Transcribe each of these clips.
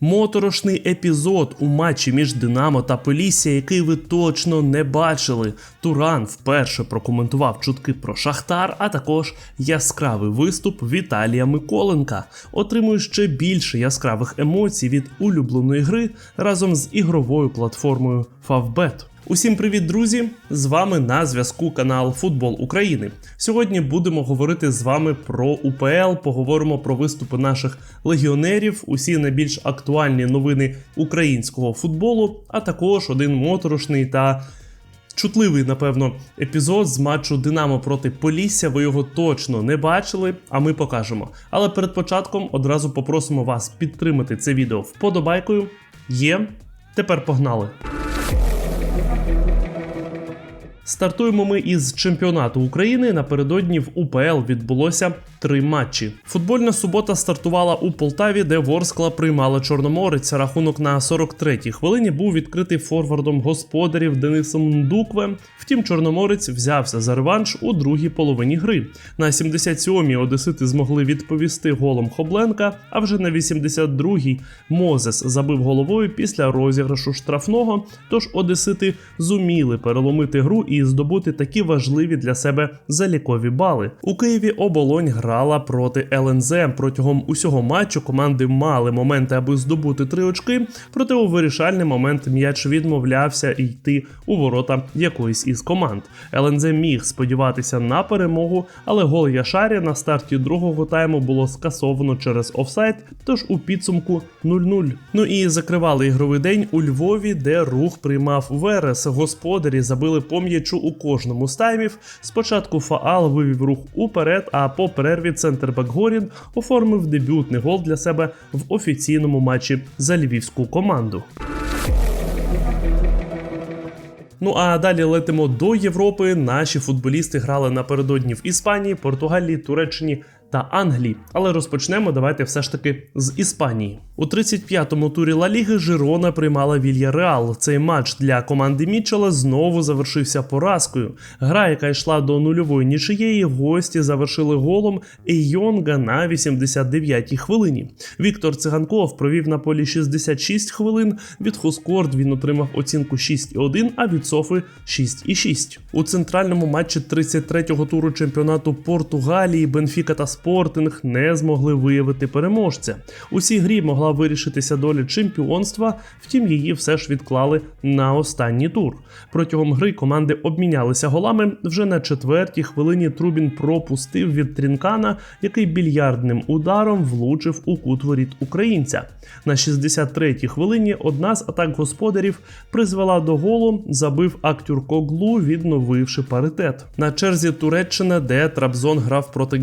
Моторошний епізод у матчі між Динамо та Полісія, який ви точно не бачили. Туран вперше прокоментував чутки про Шахтар, а також яскравий виступ Віталія Миколенка. Отримую ще більше яскравих емоцій від улюбленої гри разом з ігровою платформою Favbet. Усім привіт, друзі! З вами на зв'язку канал Футбол України. Сьогодні будемо говорити з вами про УПЛ. Поговоримо про виступи наших легіонерів, усі найбільш актуальні новини українського футболу, а також один моторошний та чутливий, напевно, епізод з матчу Динамо проти Полісся. Ви його точно не бачили, а ми покажемо. Але перед початком одразу попросимо вас підтримати це відео вподобайкою. Є. Тепер погнали. Стартуємо ми із чемпіонату України. Напередодні в УПЛ відбулося три матчі. Футбольна субота стартувала у Полтаві, де Ворскла приймала Чорноморець. Рахунок на 43-й хвилині був відкритий форвардом господарів Денисом Ндуквем. Втім, Чорноморець взявся за реванш у другій половині гри. На 77-й Одесити змогли відповісти голом Хобленка. А вже на 82-й Мозес забив головою після розіграшу штрафного. Тож Одесити зуміли переломити гру і здобути такі важливі для себе залікові бали. У Києві оболонь грала проти ЛНЗ. Протягом усього матчу команди мали моменти, аби здобути три очки. Проте у вирішальний момент м'яч відмовлявся йти у ворота якоїсь із команд. ЛНЗ міг сподіватися на перемогу, але гол Яшарі на старті другого тайму було скасовано через офсайд. Тож у підсумку 0-0. Ну і закривали ігровий день у Львові, де рух приймав Верес. Господарі забили по м'ячу у кожному з таймів. Спочатку Фаал вивів рух уперед, а по перерві центр Бакгорін оформив дебютний гол для себе в офіційному матчі за львівську команду. Ну а далі летимо до Європи. Наші футболісти грали напередодні в Іспанії, Португалії, Туреччині та Англії. Але розпочнемо давайте все ж таки з Іспанії. У 35-му турі Ла Ліги Жирона приймала Вілья Реал. Цей матч для команди Мітчела знову завершився поразкою. Гра, яка йшла до нульової нічиєї, гості завершили голом Ейонга на 89-й хвилині. Віктор Циганков провів на полі 66 хвилин. Від Хускорд він отримав оцінку 6,1, а від Софи 6,6. У центральному матчі 33-го туру чемпіонату Португалії Бенфіка та Спортинг не змогли виявити переможця. У цій грі могла вирішитися доля чемпіонства, втім її все ж відклали на останній тур. Протягом гри команди обмінялися голами. Вже на четвертій хвилині Трубін пропустив від Трінкана, який більярдним ударом влучив у кут воріт українця. На 63-й хвилині одна з атак господарів призвела до голу, забив актюр Коглу, відновивши паритет. На черзі Туреччина, де Трабзон грав проти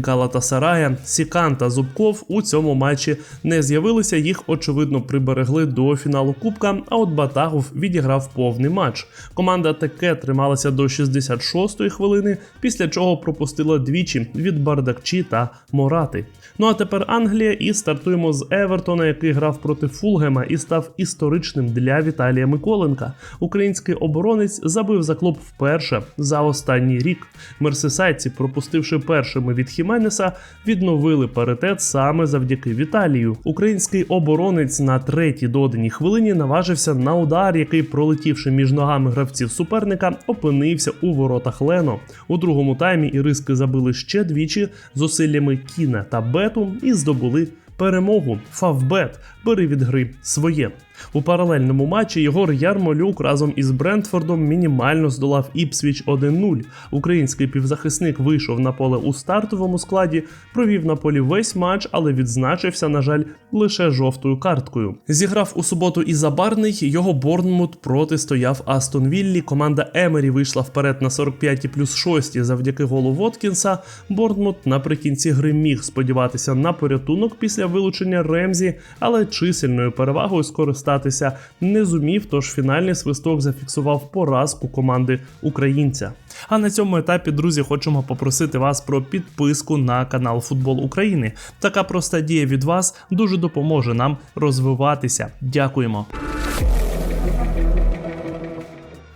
Галатасарая, Сікан та Зубков у цьому матчі не з'явилися. Їх очевидно приберегли до фіналу Кубка. А от Батагов відіграв повний матч. Команда таке трималася до 66-ї хвилини, після чого пропустила двічі від Бардакчі та Морати. Ну а тепер Англія і стартуємо з Евертона, який грав проти Фулгема і став історичним для Віталія Миколенка. Український оборонець забив за клуб вперше за останній рік. Мерсисайці, пропустивши першими від Хіменеса, відновили паритет саме завдяки Віталію. Український оборонець на третій доданій хвилині наважився на удар, який, пролетівши між ногами гравців суперника, опинився у воротах Лено. У другому таймі іриски забили ще двічі зусиллями Кіна та Бету і здобули. Перемогу Фавбет бери від гри своє у паралельному матчі. Єгор Ярмолюк разом із Брентфордом мінімально здолав Іпсвіч 1-0. Український півзахисник вийшов на поле у стартовому складі, провів на полі весь матч, але відзначився, на жаль, лише жовтою карткою. Зіграв у суботу і Забарний. Його Борнмут протистояв Астон Віллі. Команда Емері вийшла вперед на 45 плюс 6 завдяки голу Воткінса. Борнмут наприкінці гри міг сподіватися на порятунок після вилучення Ремзі, але чисельною перевагою скористатися не зумів. Тож фінальний свисток зафіксував поразку команди українця. А на цьому етапі, друзі, хочемо попросити вас про підписку на канал Футбол України. Така проста дія від вас дуже допоможе нам розвиватися. Дякуємо.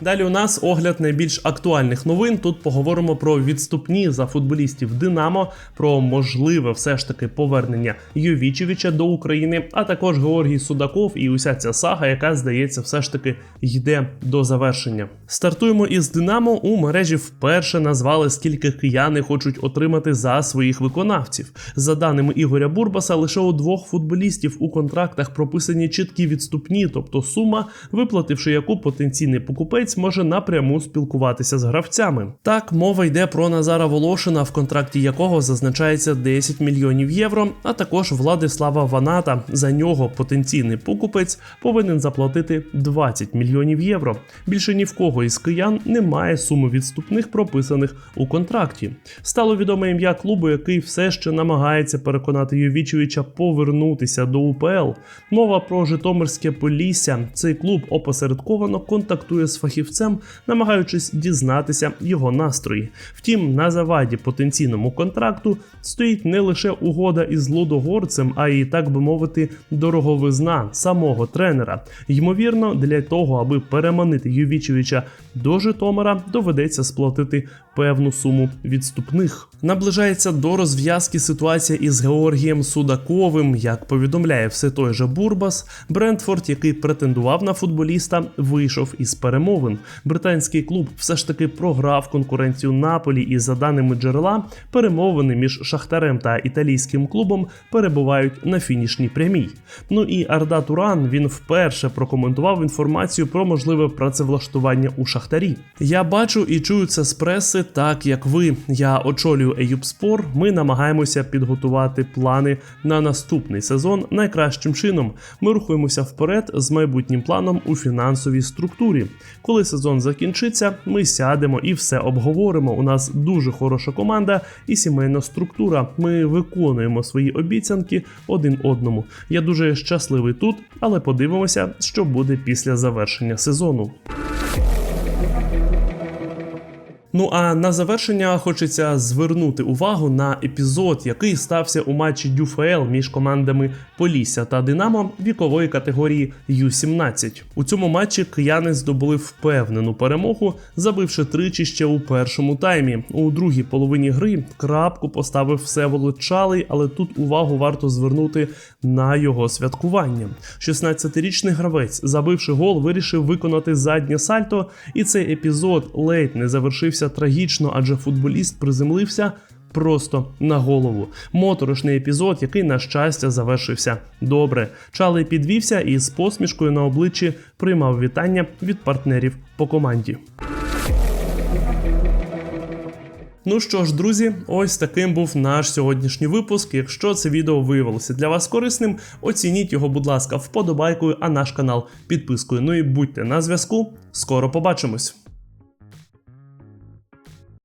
Далі у нас огляд найбільш актуальних новин. Тут поговоримо про відступні за футболістів Динамо, про можливе все ж таки повернення Йовічевича до України, а також Георгій Судаков і уся ця сага, яка здається, все ж таки йде до завершення. Стартуємо із Динамо. У мережі вперше назвали скільки кияни хочуть отримати за своїх виконавців. За даними Ігоря Бурбаса, лише у двох футболістів у контрактах прописані чіткі відступні, тобто сума, виплативши яку потенційний покупець може напряму спілкуватися з гравцями. Так, мова йде про Назара Волошина, в контракті якого зазначається 10 мільйонів євро, а також Владислава Ваната. За нього потенційний покупець повинен заплатити 20 мільйонів євро. Більше ні в кого із киян немає суми відступних прописаних у контракті. Стало відоме ім'я клубу, який все ще намагається переконати Йовічевича повернутися до УПЛ. Мова про Житомирське Полісся. Цей клуб опосередковано контактує з фахівцем, намагаючись дізнатися його настрої. Втім, на заваді потенційному контракту стоїть не лише угода із лудогорцем, а й так би мовити, дороговизна самого тренера. Ймовірно, для того, аби переманити Ювічевича до Житомира, доведеться сплатити певну суму відступних. Наближається до розв'язки ситуація із Георгієм Судаковим. Як повідомляє все той же Бурбас, Брентфорд, який претендував на футболіста, вийшов із перемовин. Британський клуб все ж таки програв конкуренцію Наполі, і за даними джерела, перемовини між Шахтарем та італійським клубом перебувають на фінішній прямій. Ну і Арда Туран він вперше прокоментував інформацію про можливе працевлаштування у Шахтарі. Я бачу і чую це з преси, так як ви. Я очолюю Еюбспор. Ми намагаємося підготувати плани на наступний сезон найкращим чином. Ми рухаємося вперед з майбутнім планом у фінансовій структурі. Коли сезон закінчиться, ми сядемо і все обговоримо. У нас дуже хороша команда і сімейна структура. Ми виконуємо свої обіцянки один одному. Я дуже щасливий тут, але подивимося, що буде після завершення сезону. Ну а на завершення хочеться звернути увагу на епізод, який стався у матчі ДЮФЛ між командами Полісся та Динамо вікової категорії Ю-17. У цьому матчі кияни здобули впевнену перемогу, забивши тричі ще у першому таймі. У другій половині гри крапку поставив Всеволод Чалий, але тут увагу варто звернути на його святкування. 16-річний гравець, забивши гол, вирішив виконати заднє сальто, і цей епізод ледь не завершився трагічно, адже футболіст приземлився. Просто на голову. Моторошний епізод, який, на щастя, завершився добре. Чалий підвівся і з посмішкою на обличчі приймав вітання від партнерів по команді. Ну що ж, друзі, ось таким був наш сьогоднішній випуск. Якщо це відео виявилося для вас корисним, оцініть його, будь ласка, вподобайкою, а наш канал підпискою. Ну і будьте на зв'язку. Скоро побачимось.